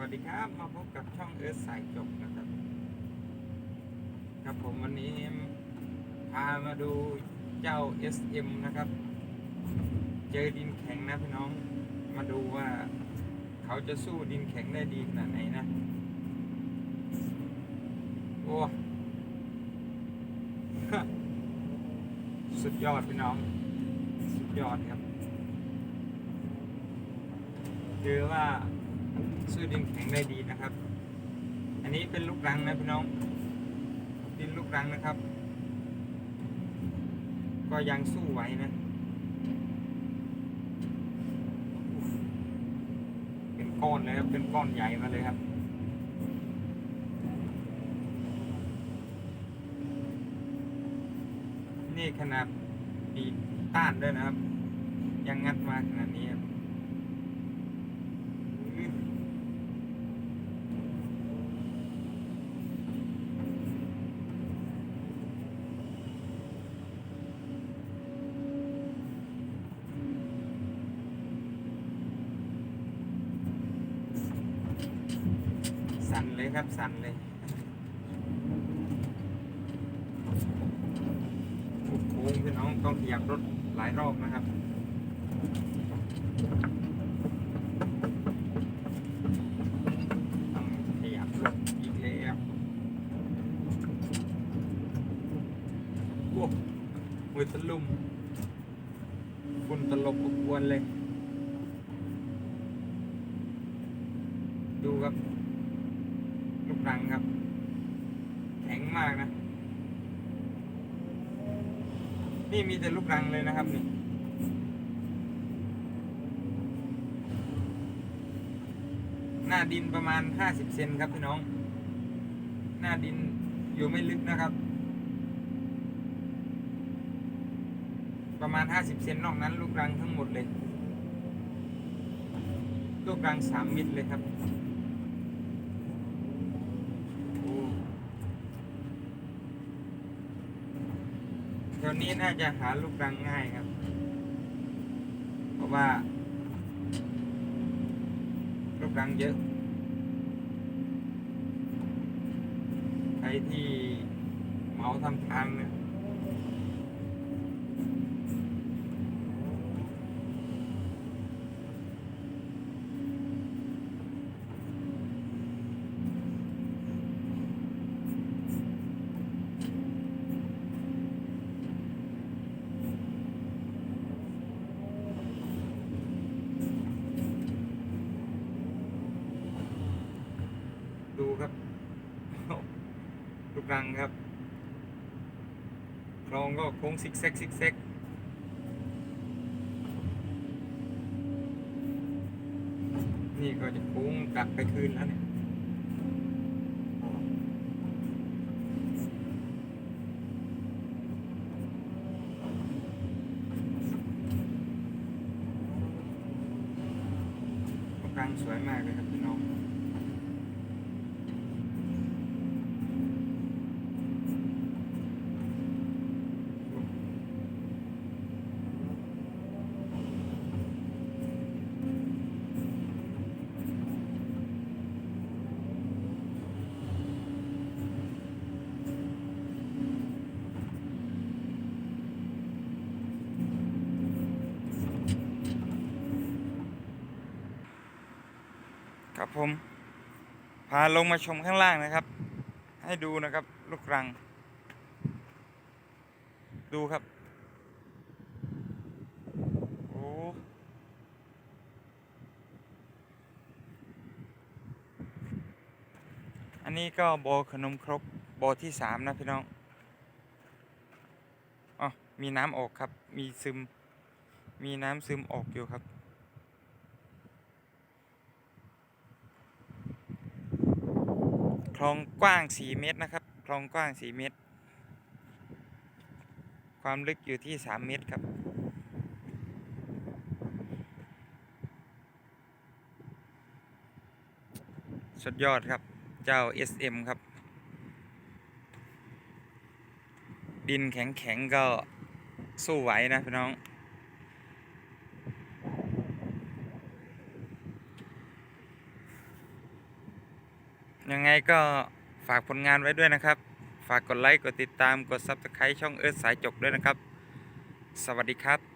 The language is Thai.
วัสดีครับ มาพบกับช่องเอิร์ธสายจบนะครับ ครับผมวันนี้พามาดูเจ้า SM นะครับ เจอดินแข็งนะพี่น้อง มาดูว่าเขาจะสู้ดินแข็งได้ดีขนาดไหนนะ โอ้สุดยอดพี่น้อง สุดยอดครับ คือว่า สู้ดินแข็งได้ดีนะครับ อันนี้เป็นลูกรังนะพี่น้อง ดินลูกรังนะครับ ก็ยังสู้ไหวนะ เป็นก้อนเลยครับ เป็นก้อนใหญ่มาเลยครับนี่ขนาดดีต้านด้วยนะครับ ยังงัดมาขนาดนี้ครับอื้อ สั่นเลยครับสั่นเลยโอ้โหพี่น้องต้องขยับรถหลายรอบนะครับต้องขยับรถอีกแล้วโอ้มือตะลุ่มฝุ่นตลบอบอวนเลยดูครับ ลูกรังครับ แข็งมากนะ นี่มีแต่ลูกรังเลยนะครับนี่หน้าดินประมาณ 50 เซนครับพี่น้อง หน้าดินอยู่ไม่ลึกนะครับ ประมาณ 50 เซนนอกนั้นลูกรังทั้งหมดเลย ลูกรัง 3 มิตรเลยครับโอ้แถวนี้น่าจะหาลูกรังง่ายครับ เพราะว่า ลูกรังเยอะใครที่เมาทำทางนะดูครับ ลูกรังครับ คลองก็โค้งซิกแซกซิกแซกนี่ก็จะโค้งกลับไปคืนแล้วเนี่ยกรังสวยมากเลยครับพี่น้อง ครับ ผมพาลงมาชมข้างล่างนะครับ ให้ดูนะครับ ลูกรัง ดูครับโอ้อันนี้ก็บอขนมครกบอที่สามนะพี่น้องอ๋อมีน้ำออกครับ มีซึม มีน้ำซึมออกอยู่ครับ ลองกว้าง 4 เมตรนะครับคลองกว้าง 4 เมตร ความลึกอยู่ที่ 3 เมตรครับ สุดยอดครับ เจ้า SM ครับ ดินแข็งๆก็สู้ไหวนะพี่น้อง ยังไงก็ฝากผลงานไว้ด้วยนะครับ ฝากกดไลค์ กดติดตาม กด Subscribe ช่องเอิร์ธสายจกด้วยนะครับ สวัสดีครับ